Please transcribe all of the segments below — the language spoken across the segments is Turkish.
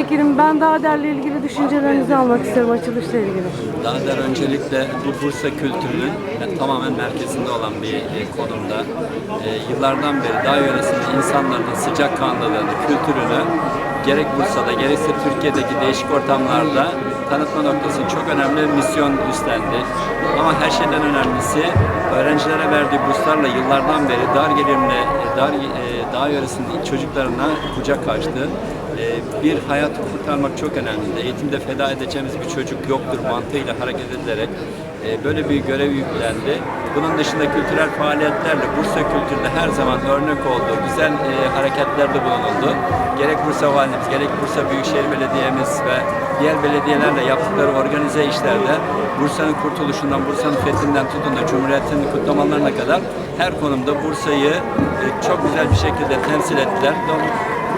Vekilim ben daha derle ilgili düşüncelerinizi almak istiyorum açılışla ilgili. Daha da öncelikle bu Bursa kültürünün yani tamamen merkezinde olan bir e, konumda. E, yıllardan beri dağ yöresinde insanların sıcakkanlılığını, kültürünü gerek Bursa'da gerekse Türkiye'deki değişik ortamlarda tanıtma noktası çok önemli bir misyon üstlendi. Ama her şeyden önemlisi öğrencilere verdiği burslarla yıllardan beri dar gelirli, dar, e, dağ yöresinde çocuklarına kucak açtı. Ee, bir hayatı kurtarmak çok önemli. Eğitimde feda edeceğimiz bir çocuk yoktur mantığıyla hareket edilerek e, böyle bir görev yüklendi. Bunun dışında kültürel faaliyetlerle Bursa kültüründe her zaman örnek olduğu güzel e, hareketlerde bulunuldu. Gerek Bursa Valimiz, gerek Bursa Büyükşehir Belediye'miz ve diğer belediyelerle yaptıkları organize işlerde Bursa'nın kurtuluşundan, Bursa'nın fethinden tutun da Cumhuriyet'in kutlamalarına kadar her konumda Bursa'yı e, çok güzel bir şekilde temsil ettiler.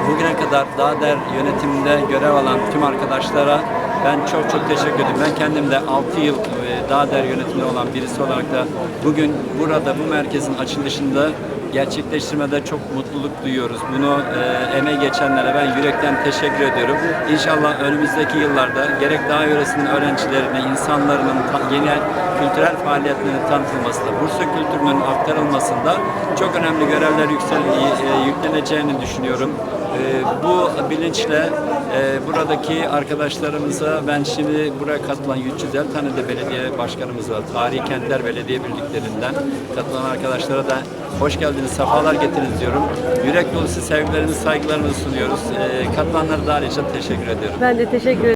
Bugüne kadar Dağder yönetiminde görev alan tüm arkadaşlara ben çok çok teşekkür ederim. Ben kendim de 6 yıl e, Dağder yönetiminde olan birisi olarak da bugün burada bu merkezin açılışında gerçekleştirmede çok mutluluk duyuyoruz. Bunu e, emeği geçenlere ben yürekten teşekkür ediyorum. İnşallah önümüzdeki yıllarda gerek dağ yöresinin öğrencilerine, insanların yeni kültürel faaliyetlerinin tanıtılmasında, Bursa kültürünün aktarılmasında çok önemli görevler yüksel, e, yükleneceğini düşünüyorum. E, bu bilinçle e, buradaki arkadaşlarımıza ben şimdi buraya katılan 350 tane de belediye başkanımız var. Tarihi Kentler Belediye Birliklerinden katılan arkadaşlara da hoş geldiniz, sefalar getiriniz diyorum. Yürek dolusu sevgilerimizi, saygılarımızı sunuyoruz. E, katılanlara da ayrıca teşekkür ediyorum. Ben de teşekkür